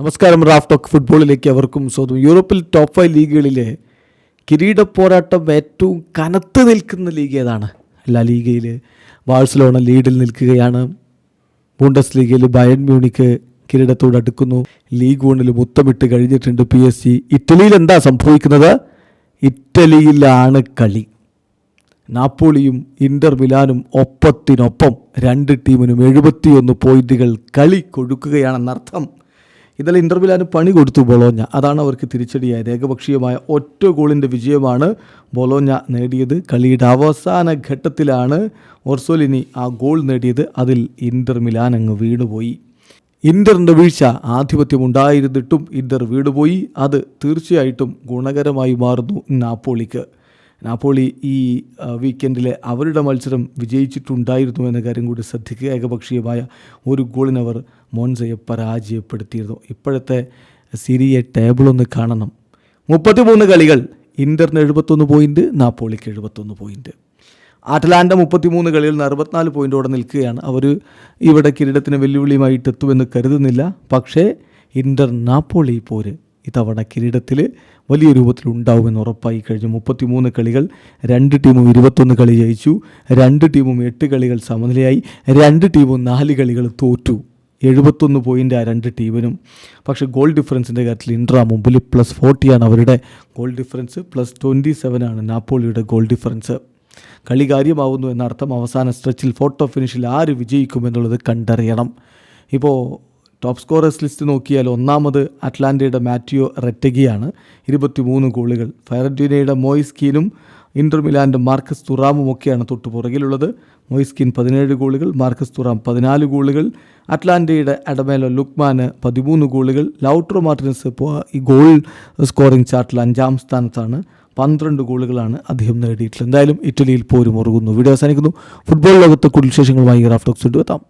നമസ്കാരം Raf talk ഫുട്ബോളിലേക്ക് അവർക്കും സ്വന്തം യൂറോപ്പിൽ ടോപ്പ് ഫൈവ് ലീഗുകളിലെ കിരീട പോരാട്ടം ഏറ്റവും കനത്ത് നിൽക്കുന്ന ലീഗ് ഏതാണ്? എല്ലാ ലീഗയിൽ ബാഴ്സലോണ ലീഡിൽ നിൽക്കുകയാണ്. ബൂണ്ടസ് ലീഗയിൽ ബയൺ മ്യൂണിക്ക് കിരീടത്തോട് അടുക്കുന്നു. ലീഗ് വണ്ണിൽ മുത്തമിട്ട് കഴിഞ്ഞിട്ടുണ്ട് പി എസ് സി ഇറ്റലിയിൽ എന്താ സംഭവിക്കുന്നത്? ഇറ്റലിയിലാണ് കളി. നാപ്പോളിയും ഇന്റർ മിലാനും ഒപ്പത്തിനൊപ്പം രണ്ട് ടീമിനും എഴുപത്തിയൊന്ന് പോയിന്റുകൾ കളി കൊടുക്കുകയാണെന്നർത്ഥം. ഇന്നലെ ഇന്റർ മിലാന് പണി കൊടുത്തു ബൊളോഞ്ഞ. അതാണ് അവർക്ക് തിരിച്ചടിയായത്. ഏകപക്ഷീയമായ ഒറ്റ ഗോളിന്റെ വിജയമാണ് ബൊലോഞ്ഞ നേടിയത്. കളിയുടെ അവസാന ഘട്ടത്തിലാണ് ഓർസോലിനി ആ ഗോൾ നേടിയത്. അതിൽ ഇന്റർ മിലാൻ അങ്ങ് വീണുപോയി. ഇന്ററിന്റെ വീഴ്ച ആധിപത്യം ഉണ്ടായിരുന്നിട്ടും ഇന്റർ വീണുപോയി. അത് തീർച്ചയായിട്ടും ഗുണകരമായി മാറുന്നു നാപ്പോളിക്ക്. നാപ്പോളി ഈ വീക്കെൻഡിലെ അവരുടെ മത്സരം വിജയിച്ചിട്ടുണ്ടായിരുന്നു എന്ന കാര്യം കൂടി ശ്രദ്ധിക്കുക. ഏകപക്ഷീയമായ ഒരു ഗോളിനവർ മോൻസയെ പരാജയപ്പെടുത്തിയിരുന്നു. ഇപ്പോഴത്തെ സിരിയെ ടേബിളൊന്ന് കാണണം. മുപ്പത്തിമൂന്ന് കളികൾ. ഇന്ററിന് എഴുപത്തൊന്ന് പോയിന്റ് നാപ്പോളിക്ക് എഴുപത്തൊന്ന് പോയിന്റ് അറ്റലാൻഡ മുപ്പത്തിമൂന്ന് കളികളിൽ നിന്ന് അറുപത്തിനാല് പോയിന്റോടെ നിൽക്കുകയാണ്. അവർ ഇവിടെ കിരീടത്തിന് വെല്ലുവിളിയുമായിട്ട് എത്തുമെന്ന് കരുതുന്നില്ല. പക്ഷേ ഇന്റർ നാപ്പോളി പോര് ഇത്തവണ കിരീടത്തിൽ വലിയ രൂപത്തിൽ ഉണ്ടാവുമെന്ന് ഉറപ്പായി. കഴിഞ്ഞു മുപ്പത്തിമൂന്ന് കളികൾ രണ്ട് ടീമും ഇരുപത്തൊന്ന് കളി ജയിച്ചു. രണ്ട് ടീമും എട്ട് കളികൾ സമനിലയായി. രണ്ട് ടീമും നാല് കളികൾ തോറ്റു. എഴുപത്തൊന്ന് പോയിന്റ് ആ രണ്ട് ടീമിനും. പക്ഷേ ഗോൾ ഡിഫറൻസിന്റെ കാര്യത്തിൽ ഇൻട്ര മുമ്പിൽ പ്ലസ് ഫോർട്ടിയാണ് അവരുടെ ഗോൾ ഡിഫറൻസ്. പ്ലസ് ട്വന്റി സെവനാണ് നാപ്പോളിയുടെ ഗോൾ ഡിഫറൻസ്. കളി കാര്യമാവുന്നു എന്നർത്ഥം അവസാന സ്ട്രെച്ചിൽ ഫോട്ടോ ഫിനിഷിൽ ആര് വിജയിക്കുമെന്നുള്ളത് കണ്ടറിയണം. ഇപ്പോൾ ടോപ്പ് സ്കോറേഴ്സ് ലിസ്റ്റ് നോക്കിയാൽ ഒന്നാമത് അറ്റ്ലാന്റയുടെ മാറ്റിയോ റെറ്റഗിയാണ്. ഇരുപത്തിമൂന്ന് ഗോളുകൾ. ഫയറന്റീനയുടെ മോയിസ്കീനും ഇന്റർ മിലാന്റെ മാർക്കസ് തുറാമും ഒക്കെയാണ് തൊട്ട് പുറകിലുള്ളത്. മൊയ്സ്കിൻ പതിനേഴ് ഗോളുകൾ മാർക്കസ് തുറാം പതിനാല് ഗോളുകൾ. അറ്റ്ലാന്റയുടെ അഡമേലോ ലുക്മാന് പതിമൂന്ന് ഗോളുകൾ. ലൗട്രോ മാർട്ടിനസ് ഈ ഗോൾ സ്കോറിംഗ് ചാർട്ടിൽ അഞ്ചാം സ്ഥാനത്താണ്. പന്ത്രണ്ട് ഗോളുകളാണ് അദ്ദേഹം നേടിയിട്ടുള്ളത്. എന്തായാലും ഇറ്റലിയിൽ പോരും ഉറങ്ങുന്നു. വീഡിയോ അവസാനിക്കുന്നു. ഫുട്ബോൾ ലോകത്തെ കൂടുതൽ വിശേഷങ്ങളുമായി റാഫ്റ്റോക്സ് എത്താം.